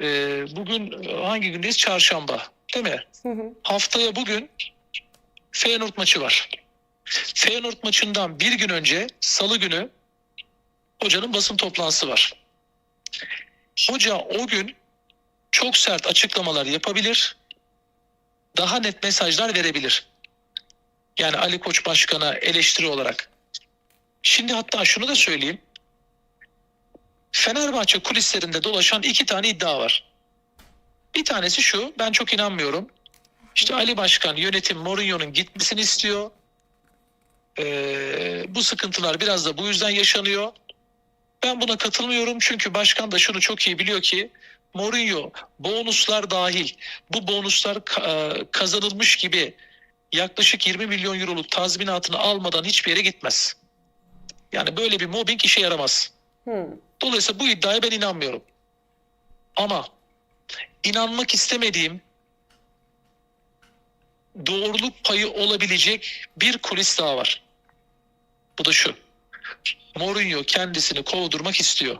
e, bugün hangi gündeyiz? Çarşamba. Değil mi? Hı hı. Haftaya bugün Feyenoord maçı var. Feyenoord maçından bir gün önce salı günü hocanın basın toplantısı var. Hoca o gün çok sert açıklamalar yapabilir. Daha net mesajlar verebilir. Yani Ali Koç Başkan'a eleştiri olarak. Şimdi hatta şunu da söyleyeyim. Fenerbahçe kulislerinde dolaşan iki tane iddia var. Bir tanesi şu, ben çok inanmıyorum. İşte Ali Başkan yönetim Mourinho'nun gitmesini istiyor. Ee, bu sıkıntılar biraz da bu yüzden yaşanıyor. Ben buna katılmıyorum çünkü başkan da şunu çok iyi biliyor ki Mourinho bonuslar dahil bu bonuslar e, kazanılmış gibi yaklaşık 20 milyon euroluk tazminatını almadan hiçbir yere gitmez. Yani böyle bir mobbing işe yaramaz. Hı. Dolayısıyla bu iddiaya ben inanmıyorum. Ama inanmak istemediğim doğruluk payı olabilecek bir kulis daha var. Bu da şu. Mourinho kendisini kovdurmak istiyor.